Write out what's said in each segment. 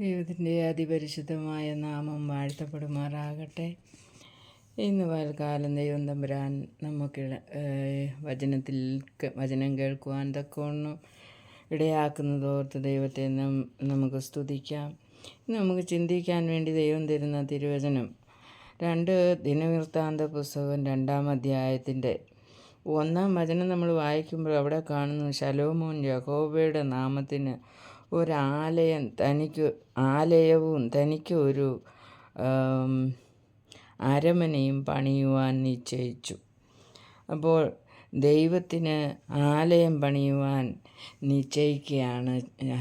ദൈവത്തിന്റെ അതിപരിശുദ്ധമായ നാമം വാഴ്ത്തപ്പെടുമാറാകട്ടെ. ഇന്ന് പൽക്കാലം ദൈവം തമ്പുരാൻ നമുക്ക് വചനത്തിൽ വചനം കേൾക്കുവാൻ തക്കവണ്ണം ഇടയാക്കുന്നതോർത്ത് ദൈവത്തെ നമുക്ക് സ്തുതിക്കാം. നമുക്ക് ചിന്തിക്കാൻ വേണ്ടി ദൈവം തരുന്ന തിരുവചനം രണ്ട് ദിനവൃത്താന്ത പുസ്തകം രണ്ടാം അധ്യായത്തിന്റെ ഒന്നാം വചനം നമ്മൾ വായിക്കുമ്പോൾ അവിടെ കാണുന്നു ശലോമോൻ യഹോബയുടെ നാമത്തിന് ഒരാലയം തനിക്ക് ആലയവും തനിക്ക് ഒരു അരമനയും പണിയുവാൻ നിശ്ചയിച്ചു. അപ്പോൾ ദൈവത്തിന് ആലയം പണിയുവാൻ നിശ്ചയിക്കുകയാണ്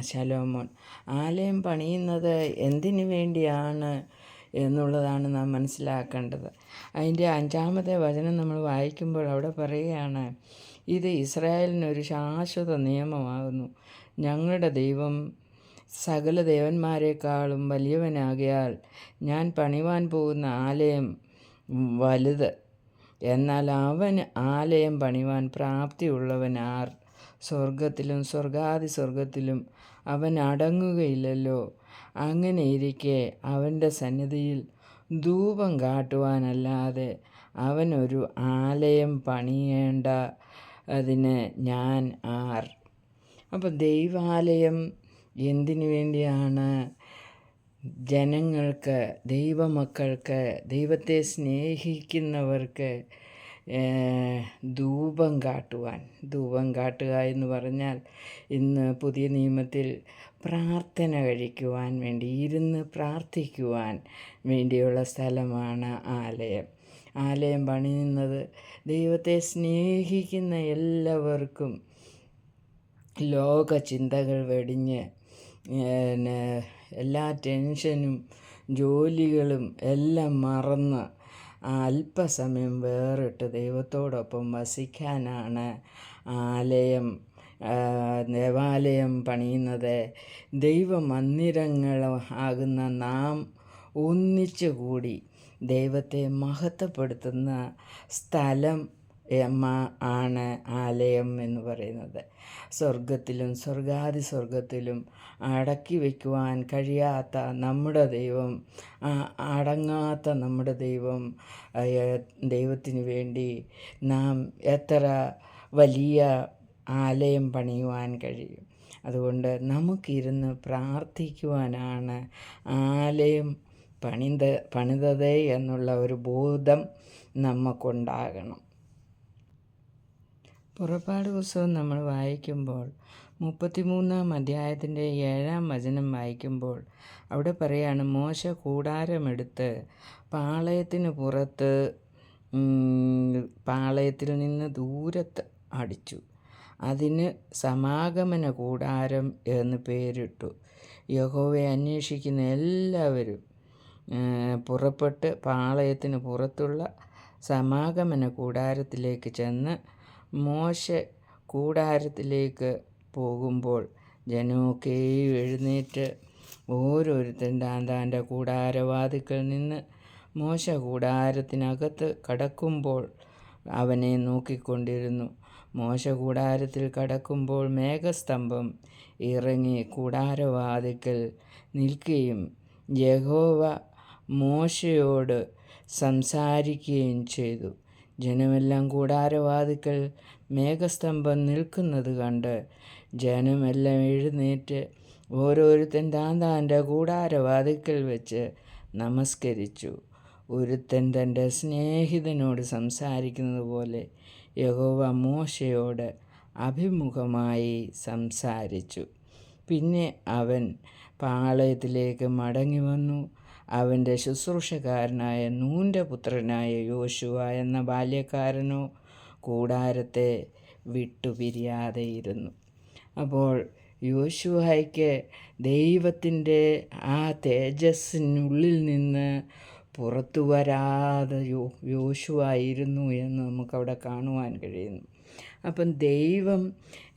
ശലോമോൻ. ആലയം പണിയുന്നത് എന്തിനു വേണ്ടിയാണ്? എന്നുള്ളതാണ് നാം മനസ്സിലാക്കേണ്ടത്. അതിന്റെ അഞ്ചാമത്തെ വചനം നമ്മൾ വായിക്കുമ്പോൾ അവിടെ പറയുകയാണ് ഇത് ഇസ്രായേലിനൊരു ശാശ്വത നിയമമാകുന്നു. ഞങ്ങളുടെ ദൈവം സകല ദേവന്മാരെക്കാളും വലിയവനാകിയാൽ ഞാൻ പണിവാൻ പോകുന്ന ആലയം വലുത്. എന്നാൽ അവൻ ആലയം പണിവാൻ പ്രാപ്തിയുള്ളവൻ ആർ സ്വർഗത്തിലും സ്വർഗാതി സ്വർഗത്തിലും അവൻ അടങ്ങുകയില്ലല്ലോ. അങ്ങനെയിരിക്കെ അവന്റെ സന്നിധിയിൽ ധൂപം കാട്ടുവാനല്ലാതെ അവനൊരു ആലയം പണിയേണ്ട അതിന് ഞാൻ ആർ. അപ്പോൾ ദൈവാലയം എന്തിനു വേണ്ടിയാണ് ജനങ്ങൾക്ക് ദൈവമക്കൾക്ക് ദൈവത്തെ സ്നേഹിക്കുന്നവർക്ക് ധൂപം കാട്ടുവാൻ. ധൂപം കാട്ടുക എന്ന് പറഞ്ഞാൽ ഇന്ന് പുതിയ നിയമത്തിൽ പ്രാർത്ഥന കഴിക്കുവാൻ വേണ്ടി ഇരുന്ന് പ്രാർത്ഥിക്കുവാൻ വേണ്ടിയുള്ള സ്ഥലമാണ് ആലയം. ആലയം പണിയുന്നത് ദൈവത്തെ സ്നേഹിക്കുന്ന എല്ലാവർക്കും ലോക ചിന്തകൾ വെടിഞ്ഞ് എല്ലാ ടെൻഷനും ജോലികളും എല്ലാം മറന്ന് അല്പസമയം വേറിട്ട് ദൈവത്തോടൊപ്പം വസിക്കാനാണ് ആലയം ദേവാലയം പണിയുന്നത്. ദൈവമന്ദിരങ്ങൾ ആകുന്ന നാം ഒന്നിച്ചു കൂടി ദൈവത്തെ മഹത്വപ്പെടുത്തുന്ന സ്ഥലം എമ്മ ആണ് ആലയം എന്ന് പറയുന്നത്. സ്വർഗത്തിലും സ്വർഗാതി സ്വർഗത്തിലും അടക്കി വയ്ക്കുവാൻ കഴിയാത്ത നമ്മുടെ ദൈവം അടങ്ങാത്ത നമ്മുടെ ദൈവം ദൈവത്തിന് വേണ്ടി നാം എത്ര വലിയ ആലയം പണിയുവാൻ കഴിയും. അതുകൊണ്ട് നമുക്കിരുന്ന് പ്രാർത്ഥിക്കുവാനാണ് ആലയം പണിത പണിതതേ എന്നുള്ള ഒരു ബോധം നമുക്കുണ്ടാകണം പുറപ്പാട് പുസ്തകം നമ്മൾ വായിക്കുമ്പോൾ മുപ്പത്തിമൂന്നാം അധ്യായത്തിന്റെ ഏഴാം വചനം വായിക്കുമ്പോൾ അവിടെ പറയാണ് മോശ കൂടാരമെടുത്ത് പാളയത്തിന് പുറത്ത് പാളയത്തിൽ നിന്ന് ദൂരത്ത് അടിച്ചു. അതിന് സമാഗമന കൂടാരം എന്ന് പേരിട്ടു. യഹോവയെ അന്വേഷിക്കുന്ന എല്ലാവരും പുറപ്പെട്ട് പാളയത്തിന് പുറത്തുള്ള സമാഗമന കൂടാരത്തിലേക്ക് ചെന്ന് മോശ കൂടാരത്തിലേക്ക് പോകുമ്പോൾ ജനമൊക്കെയും എഴുന്നേറ്റ് ഓരോരുത്തൻ താൻ താന്റെ കൂടാരവാതിക്കൽ നിന്ന് മോശ കൂടാരത്തിനകത്ത് കടക്കുമ്പോൾ അവനെ നോക്കിക്കൊണ്ടിരുന്നു. മോശ കൂടാരത്തിൽ കടക്കുമ്പോൾ മേഘസ്തംഭം ഇറങ്ങി കൂടാരവാതിക്കൽ നിൽക്കുകയും യഹോവ മോശയോട് സംസാരിക്കുകയും ചെയ്തു. ജനമെല്ലാം കൂടാരവാതിക്കൽ മേഘസ്തംഭം നിൽക്കുന്നത് കണ്ട് ജനമെല്ലാം എഴുന്നേറ്റ് ഓരോരുത്തൻ താൻ താന്റെ കൂടാരവാതിക്കൽ വെച്ച് നമസ്കരിച്ചു. ഒരുത്തൻ തന്റെ സ്നേഹിതനോട് സംസാരിക്കുന്നത് പോലെ യഹോവ മോശയോട് അഭിമുഖമായി സംസാരിച്ചു. പിന്നെ അവൻ പാളയത്തിലേക്ക് മടങ്ങി വന്നു. അവന്റെ ശുശ്രൂഷക്കാരനായ നൂന്റെ പുത്രനായ യോശുവ എന്ന ബാല്യക്കാരനോ കൂടാരത്തെ വിട്ടുപിരിയാതെയിരുന്നു. അപ്പോൾ യോശുവായ്ക്ക് ദൈവത്തിന്റെ ആ തേജസ്സിനുള്ളിൽ നിന്ന് പുറത്തു വരാതെ യോ യോശുവായിരുന്നു എന്ന് നമുക്കവിടെ കാണുവാൻ കഴിയുന്നു. അപ്പം ദൈവം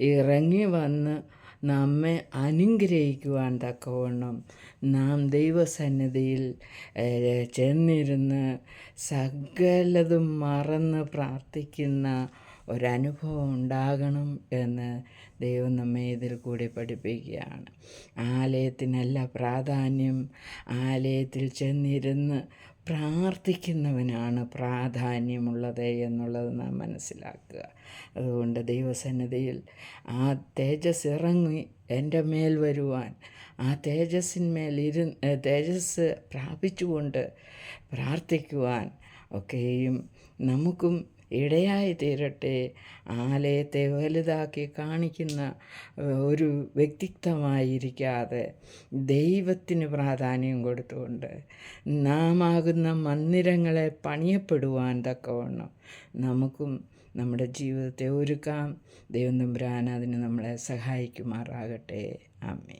ഇറങ്ങി വന്ന് നമ്മെ അനുഗ്രഹിക്കുവാൻ തക്കവണ്ണം നാം ദൈവസന്നിധിയിൽ ചെന്നിരുന്ന് സകലതും മറന്ന് പ്രാർത്ഥിക്കുന്ന ഒരനുഭവം ഉണ്ടാകണം എന്ന് ദൈവം നമ്മെ ഇതിൽ കൂടി പഠിപ്പിക്കുകയാണ്. ആലയത്തിനല്ല പ്രാധാന്യം. ആലയത്തിൽ ചെന്നിരുന്ന് പ്രാർത്ഥിക്കുന്നവനാണ് പ്രാധാന്യമുള്ളത് എന്നുള്ളത് നാം മനസ്സിലാക്കുക. അതുകൊണ്ട് ദൈവസന്നിധിയിൽ ആ തേജസ് ഇറങ്ങി എന്റെ മേൽ വരുവാൻ ആ തേജസ്സിന്മേൽ ഇരു തേജസ് പ്രാപിച്ചുകൊണ്ട് പ്രാർത്ഥിക്കുവാൻ ഒക്കെയും നമുക്കും ഇടയായി തീരട്ടെ. ആലയത്തെ വലുതാക്കി കാണിക്കുന്ന ഒരു വ്യക്തിത്വമായിരിക്കാതെ ദൈവത്തിന് പ്രാധാന്യം കൊടുത്തുകൊണ്ട് നാം ആകുന്ന മന്ദിരങ്ങളെ പണിയപ്പെടുവാൻ തക്കവണ്ണം നമുക്കും നമ്മുടെ ജീവിതത്തെ ഒരുക്കാം. ദൈവം തമ്പുരാൻ അതിന് നമ്മളെ സഹായിക്കുമാറാകട്ടെ. ആമേ